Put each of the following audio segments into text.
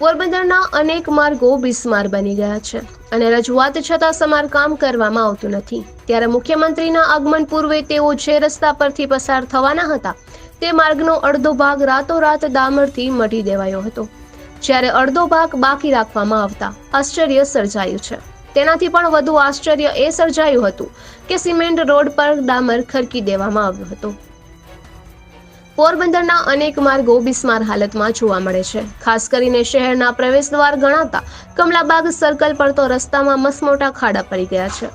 પોરબંદરના અનેક માર્ગો બિસ્માર બની ગયા છે અને રજૂઆત છતાં સમારકામ કરવામાં આવતું નથી. ત્યારે મુખ્યમંત્રીના આગમન પૂર્વે તેઓ જે રસ્તા પરથી પસાર થવાના હતા, તે માર્ગનો અડધો ભાગ રાતોરાત દામરથી મટી દેવાયો હતો. જ્યારે અડધો ભાગ બાકી રાખવામાં આવતા, આશ્ચર્ય સર્જાયું છે. તેનાથી પણ વધુ આશ્ચર્ય એ સર્જાયું હતું કે સિમેન્ટ રોડ પર ડામર ખરકી દેવામાં આવ્યો હતો. પોરબંદરના અનેક માર્ગો બિસ્માર હાલતમાં જોવા મળે છે. ખાસ કરીને શહેરના પ્રવેશ દ્વાર ગણાતા કમલાબાગ સર્કલ પર તો રસ્તામાં મસમોટા ખાડા પડી ગયા છે.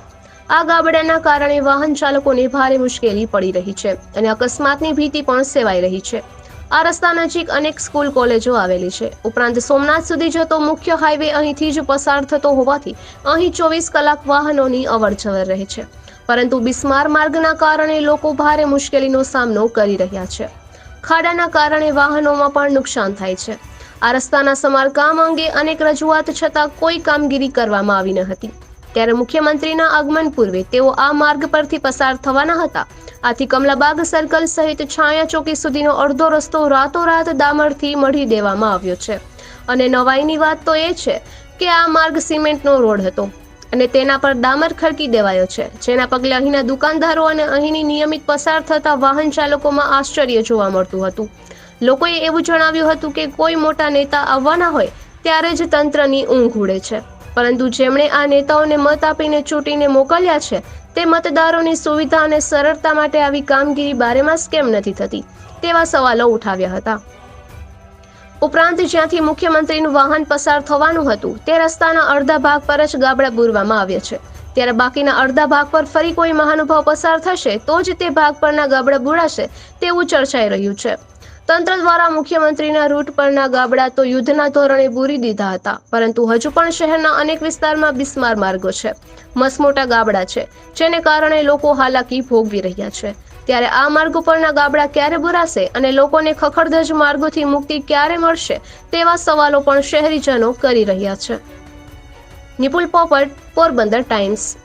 આ ગાબડાના કારણે વાહન ચાલકોને ભારે મુશ્કેલી પડી રહી છે અને અકસ્માતની ભીતિ પણ સેવાઈ રહી છે. આ રસ્તા નજીક અનેક સ્કૂલ કોલેજો આવેલી છે. ઉપરાંત સોમનાથ સુધી જતો મુખ્ય હાઈવે અહીંથી જ પસાર થતો હોવાથી અહીં ચોવીસ કલાક વાહનોની અવરજવર રહે છે. પરંતુ બિસ્માર માર્ગના કારણે લોકો ભારે મુશ્કેલીનો સામનો કરી રહ્યા છે. ખાડાના કારણે વાહનોમાં પણ નુકસાન થાય છે. આ રસ્તાના સમારકામ અંગે અનેક રજૂઆત છતાં કોઈ કામગીરી કરવામાં આવી ન હતી. ત્યારે મુખ્યમંત્રીના આગમન પૂર્વે તેઓ આ માર્ગ પરથી પસાર થવાના હતા. આથી કમલાબાગ સર્કલ સહિત છાયા ચોકી સુધીનો અડધો રસ્તો રાતોરાત દામણથી મઢી દેવામાં આવ્યો છે. અને નવાઈની વાત તો એ છે કે આ માર્ગ સિમેન્ટનો રોડ હતો. અને તેના પર ડામર ખડકી દેવાયો છે. જેના પગલે અહીંના દુકાનદારો અને અહીંની નિયમિત પસાર થતા વાહન ચાલકોમાં આશ્ચર્ય જોવા મળતું હતું. લોકોએ એવું જણાવ્યું હતું કે કોઈ મોટા નેતા આવવાના હોય ત્યારે જ તંત્રની ઊંઘ ઉડે છે. પરંતુ જેમણે આ નેતાઓને મત આપીને ચૂંટીને મોકલ્યા છે, તે મતદારોની સુવિધા અને સરળતા માટે આવી કામગીરી બારેમાસ કેમ નથી થતી તેવા સવાલો ઉઠાવ્યા હતા. ઉપરાંત જ્યાંથી મુખ્યમંત્રીનું વાહન પસાર થવાનું હતું, તે રસ્તાના અડધા ભાગ પર જ ગાબડા બુરવામાં આવ્યા છે. ત્યારે બાકીના અડધા ભાગ પર ફરી કોઈ મહાનુભાવ પસાર થશે, તો જ તે ભાગ પરના ગાબડા બુડાશે તેવું ચર્ચાઈ રહ્યું છે. તંત્ર દ્વારા મુખ્યમંત્રીના રૂટ પરના ગાબડા તો યુદ્ધના ધોરણે બૂરી દીધા હતા, પરંતુ હજુ પણ શહેરના અનેક વિસ્તારમાં બિસ્માર માર્ગો છે. મસમોટા ગાબડા છે, જેને કારણે લોકો હાલાકી ભોગવી રહ્યા છે. ત્યારે આ માર્ગ ઉપરના ગાબડા ક્યારે ભરાશે અને લોકોને ખખડધજ માર્ગોથી મુક્તિ ક્યારે મળશે તેવા સવાલો પણ શહેરીજનો કરી રહ્યા છે. નિપુલ પોપટ, પોરબંદર ટાઈમ્સ.